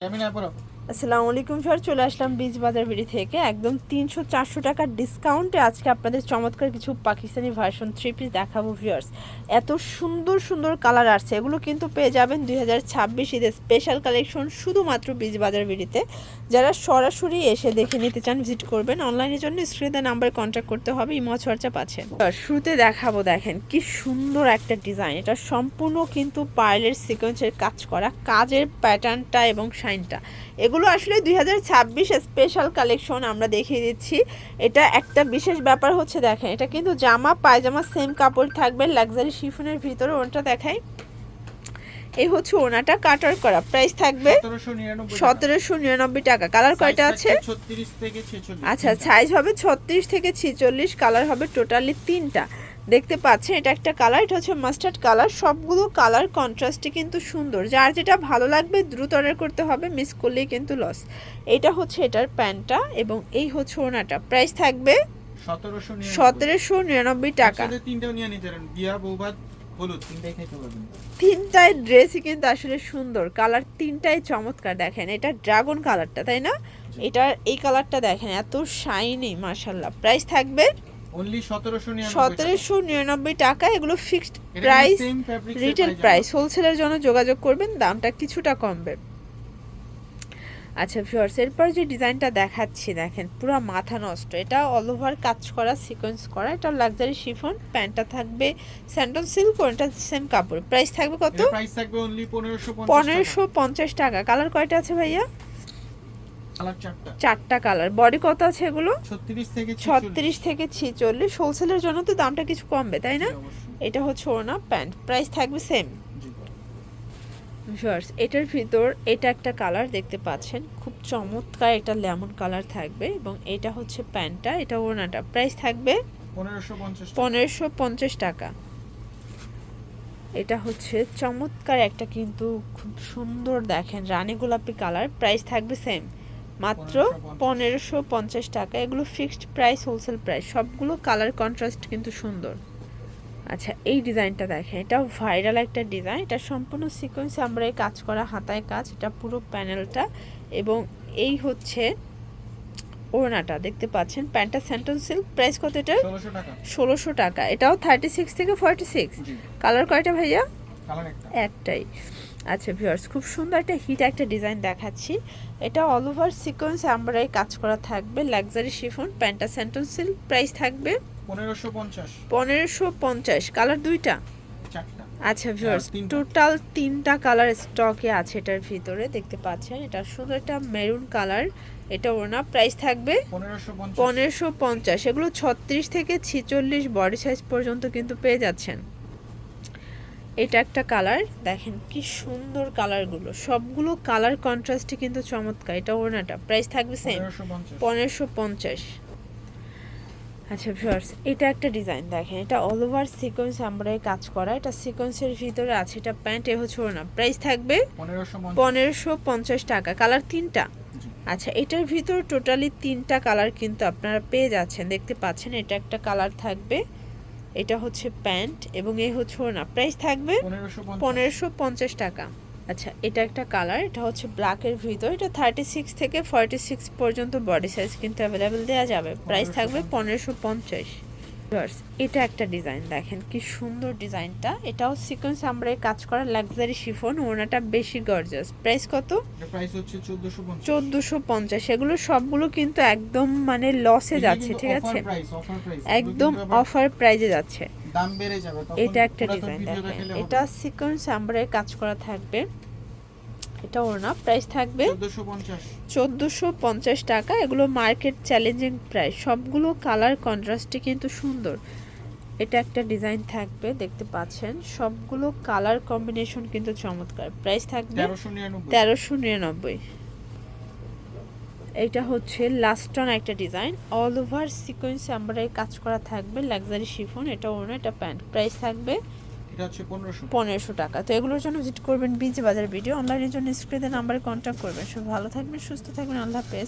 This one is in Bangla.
Termina por আসসালামু আলাইকুম স্যার, চলে আসলাম বীজ বাজার বিড়ি থেকে। একদম তিনশো চারশো টাকার ডিসকাউন্টে আজকে আপনাদের চমৎকার কিছু পাকিস্তানি ভার্সন থ্রি পিস দেখাবো ভিউয়ার্স এত সুন্দর সুন্দর কালার আসছে। এগুলো কিন্তু পেয়ে যাবেন দুই হাজার ছাব্বিশ ঈদের স্পেশাল কালেকশন শুধুমাত্র বীজ বাজার বিড়িতে। যারা সরাসরি এসে দেখে নিতে চান ভিজিট করবেন। অনলাইনের জন্য স্ক্রিনে নাম্বারে কন্ট্যাক্ট করতে হবে, ইমো চর্চা পাচ্ছেন শুরুতে দেখাবো, দেখেন কি সুন্দর একটা ডিজাইন এটা সম্পূর্ণ কিন্তু পার্লের সিকোয়েন্সের কাজ করা, কাজের প্যাটার্নটা এবং শাইনটা এগুলো আসলে দুই হাজার ছাব্বিশ স্পেশাল কালেকশন আমরা দেখিয়ে দিচ্ছি। এটা একটা বিশেষ ব্যাপার হচ্ছে দেখেন এটা কিন্তু জামা পায়জামা সেম কাপড় থাকবে লাক্সারি শিফনের ভিতরে ওটা দেখায় এই হচ্ছে ওনাটা কাটার করা প্রাইস থাকবে সতেরোশো নিরানব্বই টাকা। কালার কয়টা আছে? আচ্ছা সাইজ হবে ছত্রিশ থেকে ছিচল্লিশ কালার হবে টোটালি তিনটা। দেখতে পাচ্ছেন এটা একটা কালার এটা হচ্ছে মাস্টার্ড কালার সবগুলো কালার কন্ট্রাস্টে কিন্তু সুন্দর। যার যেটা ভালো লাগবে দ্রুত অর্ডার করতে হবে মিস করলেই কিন্তু লস এটা হচ্ছে এটার প্যান্টটা এবং এই হচ্ছে ওনাটা প্রাইস থাকবে সতেরোশো নিরানব্বই। টাকা। তিনটাই ড্রেসই কিন্তু আসলে সুন্দর। কালার তিনটাই চমৎকার দেখেন। এটা ড্রাগন কালারটা তাই না? এটার এই কালারটা দেখেন এত শাইনি মার্শাল্লাহ প্রাইস থাকবে সতেরোশো নিরানব্বই টাকা। এগুলো ফিক্সড প্রাইস রিটেল প্রাইস হোলসেলের জন্য যোগাযোগ করবেন দামটা কিছুটা কমবে। আচ্ছা ভিউয়ার্স এরপর যে ডিজাইনটা দেখাচ্ছি দেখেন পুরো মাথা নষ্ট। এটা অল ওভার কাজ করা সিকোয়েন্স করা। এটা লাক্সারি শিফন প্যান্টটা থাকবে স্যান্ডল সিল্ক ওটা সেম কাপড়। প্রাইস থাকবে কত? প্রাইস থাকবে অনলি পনেরোশো পনেরোশো পঞ্চাশ টাকা। কালার কয়টা আছে ভাইয়া? চারটা। কালার। বডি কত আছে এগুলো? ছত্রিশ থেকে ছিচল্লিশ। হোলসেলের জন্য তো দামটা কিছু কমবে তাই না? এটা হচ্ছে ওনা প্যান্ট। প্রাইস থাকবে সেম। ভিউয়ার্স এটার ভিতর এটা একটা কালার দেখতে পাচ্ছেন। খুব চমৎকার একটা লেমন কালার থাকবে এবং এটা হচ্ছে প্যান্টটা এটা ওনাটা প্রাইস থাকবে। পনেরোশো পঞ্চাশ টাকা। এটা হচ্ছে চমৎকার একটা কিন্তু খুব সুন্দর দেখেন রানী গোলাপি কালার। প্রাইস থাকবে সেম মাত্র পনেরোশো পঞ্চাশ টাকা। এগুলো ফিক্সড প্রাইস হোলসেল প্রাইস সবগুলো কালার কন্ট্রাস্ট কিন্তু সুন্দর। আচ্ছা এই ডিজাইনটা দেখেন এটা ভাইরাল একটা ডিজাইন এটা সম্পূর্ণ সিকোয়েন্স আমরা এই কাজ করা হাতায় কাজ এটা পুরো প্যানেলটা এবং এই হচ্ছে ওড়নাটা দেখতে পাচ্ছেন? প্যান্টটা স্যান্টন সিল্ক প্রাইস কত এটা? ষোলোশো টাকা। এটাও থার্টি সিক্স থেকে ফর্টি সিক্স কালার কয়টা ভাইয়া? একটাই। আচ্ছা ভিউয়ার্স খুব সুন্দর একটা হিট একটা ডিজাইন দেখাচ্ছি। এটা অল ওভার সিকোয়েন্স আমরা কাজ করা থাকবে। লাক্সারি শিফন প্যান্টা স্যান্টন সিল্ক প্রাইস থাকবে। পনেরোশো পঞ্চাশ। পনেরোশো পঞ্চাশ। কালার দুইটা? আচ্ছা ভিউয়ার্স টোটাল তিনটা। কালার স্টকে আছে এটার ভিতরে দেখতে পাচ্ছেন। এটা সুন্দর একটা মেরুন কালার এটা ওনা প্রাইস থাকবে পনেরোশো পঞ্চাশ। এগুলো ছত্রিশ থেকে ছিচল্লিশ বডি সাইজ পর্যন্ত কিন্তু পেয়ে যাচ্ছেন। এটা একটা কালার দেখেন কি সুন্দর কালারগুলো সবগুলো কালার কন্ট্রাস্টে কিন্তু চমৎকার এটা ওনাটা প্রাইস থাকবে সেম পনেরোশো পঞ্চাশ। আচ্ছা ভিউয়ার্স এটা একটা ডিজাইন দেখেন। এটা অল ওভার সিকোয়েন্স আমরা কাজ করা এটা সিকোয়েন্সের ভিতরে আছে এটা প্যান্ট এ হচ্ছে ওনা প্রাইস থাকবে পনেরোশো পঞ্চাশ। টাকা। কালার তিনটা? আচ্ছা এটার ভিতর টোটালি তিনটা কালার কিন্তু আপনারা পেয়ে যাচ্ছেন দেখতে পাচ্ছেন এটা একটা কালার থাকবে। এটা হচ্ছে প্যান্ট এবং এই হচ্ছে ওনা প্রাইস থাকবে পনেরোশো পঞ্চাশ। পনেরোশো পঞ্চাশ টাকা। আচ্ছা এটা একটা কালার এটা হচ্ছে ব্ল্যাকের ভিতর। এটা থার্টি সিক্স থেকে ফর্টি সিক্স পর্যন্ত বডি সাইজ কিন্তু অ্যাভেলেবেল দেওয়া যাবে। প্রাইস থাকবে পনেরোশো পঞ্চাশ। এটা একটা ডিজাইন দেখেন কি সুন্দর ডিজাইনটা এটাও সিকোয়েন্স আমরা কাজ করা লাক্সারি শিফন ওনাটা বেশি গর্জাস প্রাইস কত? প্রাইস হচ্ছে চোদ্দোশো পঞ্চাশ। চোদ্দোশো পঞ্চাশ। এগুলো সবগুলো কিন্তু একদম মানে লসে যাচ্ছে ঠিক আছে? একদম অফার প্রাইজে যাচ্ছে। দাম বেড়ে যাবে এটা একটা ডিজাইন দেখেন। এটা সিকোয়েন্স আমরা কাজ করা থাকবে। এটা ওর না প্রাইস থাকবে চোদ্দোশো পঞ্চাশ। টাকা। এগুলো মার্কেট চ্যালেঞ্জিং প্রাইস সবগুলো কালার কন্ট্রাস্টে কিন্তু সুন্দর। এটা একটা ডিজাইন থাকবে দেখতে পাচ্ছেন। সবগুলো কালার কম্বিনেশন কিন্তু চমৎকার। প্রাইস থাকবে তেরোশো নিরানব্বই। এটা হচ্ছে লাস্টন একটা ডিজাইন অল ওভার সিকোয়েন্স আমরা কাজ করা থাকবে। লাক্সারি শিফন এটা ওনা এটা প্যান্ট প্রাইস থাকবে এটা হচ্ছে পনেরোশো পনেরোশো টাকা। তো এগুলোর জন্য ভিজিট করবেন বিজি বাজার ভিডিও অনলাইনের জন্য স্ক্রিনে নাম্বারে কন্ট্যাক্ট করবেন। সব ভালো থাকবেন, সুস্থ থাকবেন। আল্লাহ হাফেজ।